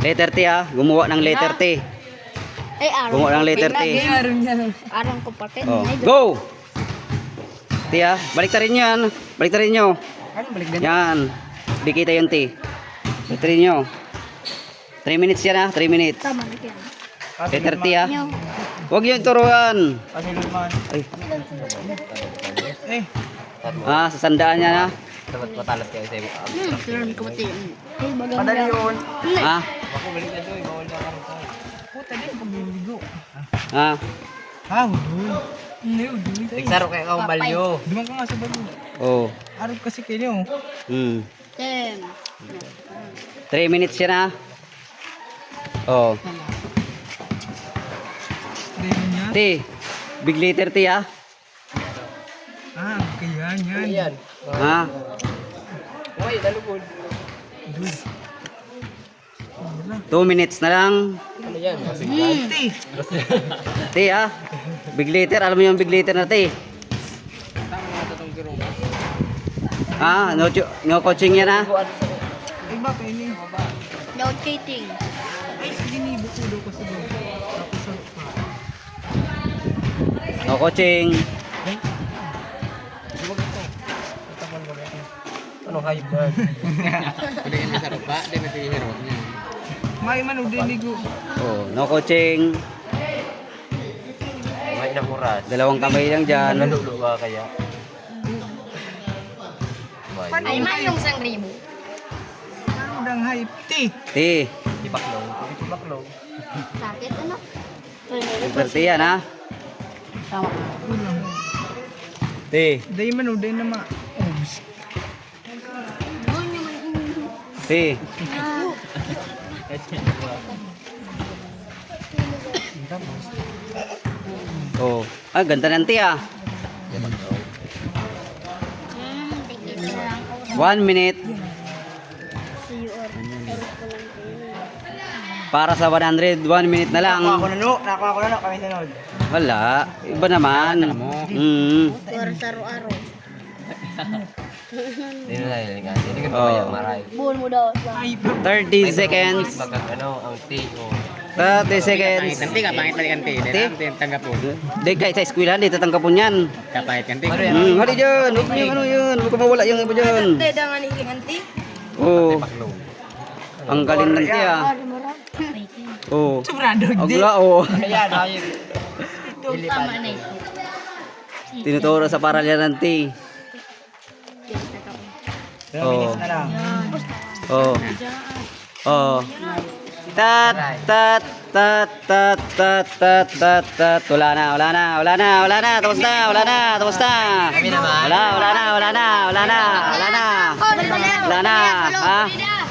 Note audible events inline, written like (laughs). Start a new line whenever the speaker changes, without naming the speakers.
Letter T ah. Gumawa ng letter T.
Ay, araw.
Gumawa ng letter T.
Araw ko pati.
Oh. Go! T ah. Baliktarin nyo yan. Baliktarin nyo.
Ano balik din?
Yan. Di kita yung T. Baliktarin nyo. 3 minutes yan ah. 3 minutes.
Tama na yan.
Letter T ah.
Nyo.
Huwag yung turuan. Ay.
Eh,
Ah, sasandaan niya na.
Dapat matalas kayo sa iyo.
Hmm, silang ko pati.
Madali yun.
Ah.
Ako balik na doy, bawal na.
Puta din, pagliligo.
Ah.
Ah, udoy. Hindi, udoy.
Tigsaro kay ka balyo.
Dumang ka nga sa balo.
Oh.
Arap kasi kayo.
Hmm.
Ten.
3 minutes yan ah. Oh.
Dito niya.
T. Big letter T ah.
Ah, kaya yan.
Ayan.
Ah.
Uy, dalugod.
Udoy.
2 minutes na lang.
Ano yan?
Ate,
T ah. Big letter. Alam mo yung big letter na T.
Tama nga tatong giro.
Ah, no, no coaching yan ah.
ay ba kayo ni?
No cheating.
Ay, sige ni, bukulo ko sa balo. Tapos sa pa.
No coaching.
Ano hayop (laughs) na? Pwede kami sa rupa, di may hero.
May man, udoy ligo.
Oh, no coaching.
May na oras.
Dalawang kamay lang dyan.
Nalulo ba kaya?
Ay,
hype?
yung sang ribo.
Dang hype? Ti.
T.
Di baklong. Di baklong.
Sakit ano?
T yan ah.
Kulang.
T.
Day man, udoy na ma. Oh,
Doon yung man.
T. (laughs) Oh. Ah, ganda ng T ah. 1 minute para sa 100. 1 minute na lang.
Nakuha ko na no. Nakuha ko na no. Kami sunod.
Wala. Iba naman. Mm.
Or sa araw-araw. (laughs)
Hindi na nalilingan. Hindi ko
Oh.
pa yung maray.
Buwan mo daw.
Ay,
30 seconds.
Ano, ang T.O.
30 seconds.
Nanti kapangit lagi kanti.
Ti?
Dito nanti tanggap po.
Di kahit sa eskwelahan, di tatanggapon yan.
Kapangit kanti.
Hmm, hali dyan. Huwag niyo ano yun. Huwag mawala yung iba dyan.
dangan hiling anti.
Oo.
Baklong.
Ang galing ng tiya. Oo.
sobrado.
Agla, oo.
Ano yan? Hayop.
Tama na eh.
Tinuturo sa paralyan ng T. Oo.
minutes na lang.
Oo. Oo. Tat, tat, tat, tat, tat, tat, tat, tat. Wala na, wala na, wala na, wala na. Tapos na, wala na, tapos na. Wala, wala na, wala na, wala na, wala na. Wala na, ha?